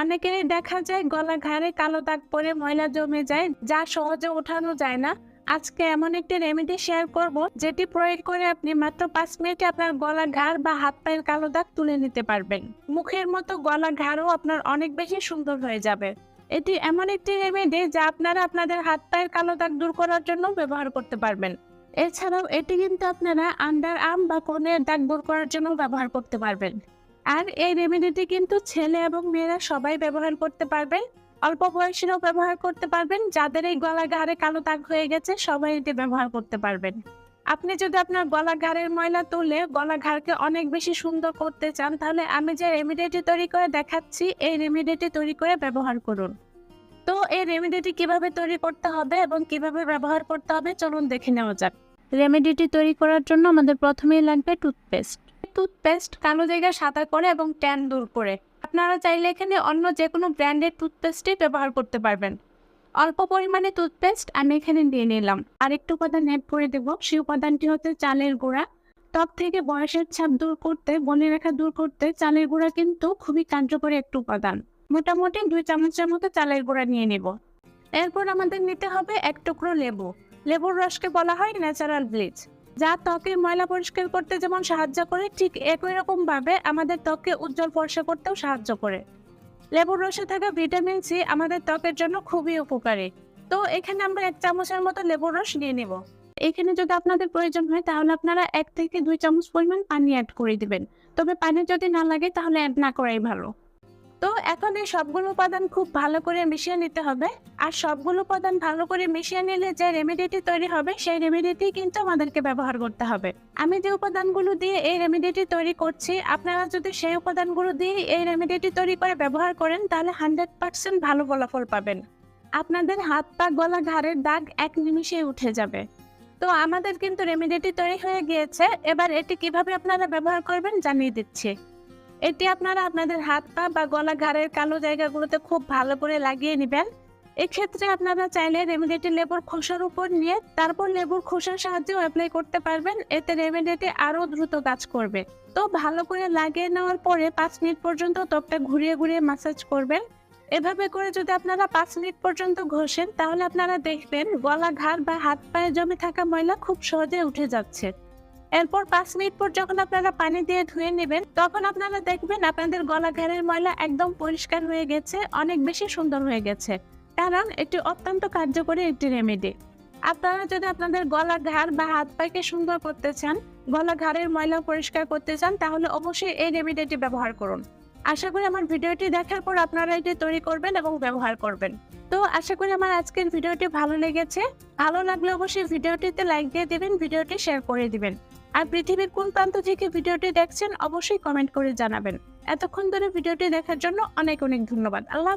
অনেকেরই দেখা যায় গলা ঘাড়ে কালো দাগ পরে ময়লা জমে যায়, যা সহজে ওঠানো যায় না। আজকে এমন একটি রেমেডি শেয়ার করব, যেটি প্রয়োগ করে আপনি মাত্র পাঁচ মিনিটে আপনার গলা ঘাড় বা হাত পায়ের কালো দাগ তুলে নিতে পারবেন। মুখের মতো গলা ঘাড়ও আপনার অনেক বেশি সুন্দর হয়ে যাবে। এটি এমন একটি রেমেডি যা আপনারা আপনাদের হাত পায়ের কালো দাগ দূর করার জন্য ব্যবহার করতে পারবেন। এছাড়াও এটি কিন্তু আপনারা আন্ডার আর্ম বা কোণের দাগ দূর করার জন্য ব্যবহার করতে পারবেন। আর এই রেমেডিটি কিন্তু ছেলে এবং মেয়েরা সবাই ব্যবহার করতে পারবেন। অল্প বয়সীরাও ব্যবহার করতে পারবেন। যাদের এই গলা ঘাড়ে কালো দাগ হয়ে গেছে, সবাই এটি ব্যবহার করতে পারবেন। আপনি যদি আপনার গলা ঘাড়ের ময়লা তুলে গলা ঘাড়কে অনেক বেশি সুন্দর করতে চান, তাহলে আমি যে রেমেডিটি তৈরি করে দেখাচ্ছি, এই রেমেডিটি তৈরি করে ব্যবহার করুন। তো এই রেমেডিটি কীভাবে তৈরি করতে হবে এবং কীভাবে ব্যবহার করতে হবে, চলুন দেখে নেওয়া যাক। রেমেডিটি তৈরি করার জন্য আমাদের প্রথমেই লাগবে টুথপেস্ট টুথপেস্ট কালো জায়গা সাদা করে এবং ট্যান দূর করে। আপনারা চাইলে এখানে অন্য যে কোনো ব্র্যান্ডের টুথপেস্টই ব্যবহার করতে পারবেন। অল্প পরিমাণে টুথপেস্ট আমি এখানে নিয়ে নিলাম। আর একটু উপাদান অ্যাড করে দেবো। সেই উপাদানটি হচ্ছে চালের গুঁড়া। ত্বক থেকে বয়সের ছাপ দূর করতে বনে রেখা দূর করতে চালের গুঁড়া কিন্তু খুবই কার্যকরী একটি উপাদান। মোটামুটি দুই চামচের মতো চালের গুঁড়া নিয়ে নেব। এরপর আমাদের নিতে হবে এক টুকরো লেবু। লেবুর রসকে বলা হয় ন্যাচারাল ব্লিচ যা ত্বকের ময়লা পরিষ্কার করতে যেমন সাহায্য করে, ঠিক একই রকম ভাবে আমাদের ত্বককে উজ্জ্বল ফর্সা করতেও সাহায্য করে। লেবুর রসে থাকা ভিটামিন সি আমাদের ত্বকের জন্য খুবই উপকারী। তো এখানে আমরা এক চামচের মতো লেবুর রস নিয়ে নেব। এখানে যদি আপনাদের প্রয়োজন হয়, তাহলে আপনারা এক থেকে দুই চামচ পরিমাণ পানি অ্যাড করে দিবেন। তবে পানি যদি না লাগে, তাহলে অ্যাড না করাই ভালো। এখন এই সবগুলো উপাদান খুব ভালো করে মিশিয়ে নিতে হবে। আর সবগুলো উপাদান ভালো করে মিশিয়ে নিলে যে রেমেডিটি তৈরি হবে, সেই রেমেডিটি কিন্তু আমাদেরকে ব্যবহার করতে হবে। আমি যে উপাদানগুলো দিয়ে এই রেমেডিটি তৈরি করছি, আপনারা যদি সেই উপাদানগুলো দিয়ে এই রেমেডিটি তৈরি করে ব্যবহার করেন, তাহলে হান্ড্রেড পার্সেন্ট ভালো ফলাফল পাবেন। আপনাদের হাত পা, গলা, ঘাড়ের দাগ এক নিমিষে উঠে যাবে। তো আমাদের কিন্তু রেমেডিটি তৈরি হয়ে গিয়েছে। এবার এটি কীভাবে আপনারা ব্যবহার করবেন জানিয়ে দিচ্ছি। এটি আপনারা আপনাদের হাত পা বা গলা ঘাড়ের কালো জায়গাগুলোতে খুব ভালো করে লাগিয়ে নেবেন। এক্ষেত্রে আপনারা চাইলে রেমেডিটি লেবুর খোসার উপর নিয়ে তারপর লেবুর খোসার সাহায্যেও অ্যাপ্লাই করতে পারবেন। এতে রেমেডিটি আরও দ্রুত কাজ করবে। তো ভালো করে লাগিয়ে নেওয়ার পরে পাঁচ মিনিট পর্যন্ত ত্বকটা ঘুরিয়ে ঘুরিয়ে মাসাজ করবেন। এভাবে করে যদি আপনারা পাঁচ মিনিট পর্যন্ত ঘষেন, তাহলে আপনারা দেখবেন গলা ঘাড় বা হাত পায়ে জমে থাকা ময়লা খুব সহজে উঠে যাচ্ছে। এরপর পাঁচ মিনিট পর যখন আপনারা পানি দিয়ে ধুয়ে নেবেন, তখন আপনারা দেখবেন আপনাদের গলা ঘাড়ের ময়লা একদম পরিষ্কার হয়ে গেছে, অনেক বেশি সুন্দর হয়ে গেছে। কারণ এটি অত্যন্ত কার্যকরী একটি রেমেডি আপনারা যদি আপনাদের গলা ঘাড় বা হাত পাকে সুন্দর করতে চান, গলা ঘাড়ের ময়লা পরিষ্কার করতে চান, তাহলে অবশ্যই এই রেমেডিটি ব্যবহার করুন। আশা করি আমার ভিডিওটি দেখার পর আপনারা এটি তৈরি করবেন এবং ব্যবহার করবেন। তো আশা করি আমার আজকের ভিডিওটি ভালো লেগেছে। ভালো লাগলে অবশ্যই ভিডিওটিতে লাইক দিয়ে দিবেন, ভিডিওটি শেয়ার করে দিবেন। আর পৃথিবীর কোন প্রান্ত থেকে ভিডিওটি দেখছেন, অবশ্যই কমেন্ট করে জানাবেন। এতক্ষণ ধরে ভিডিওটি দেখার জন্য অনেক অনেক ধন্যবাদ। আল্লাহ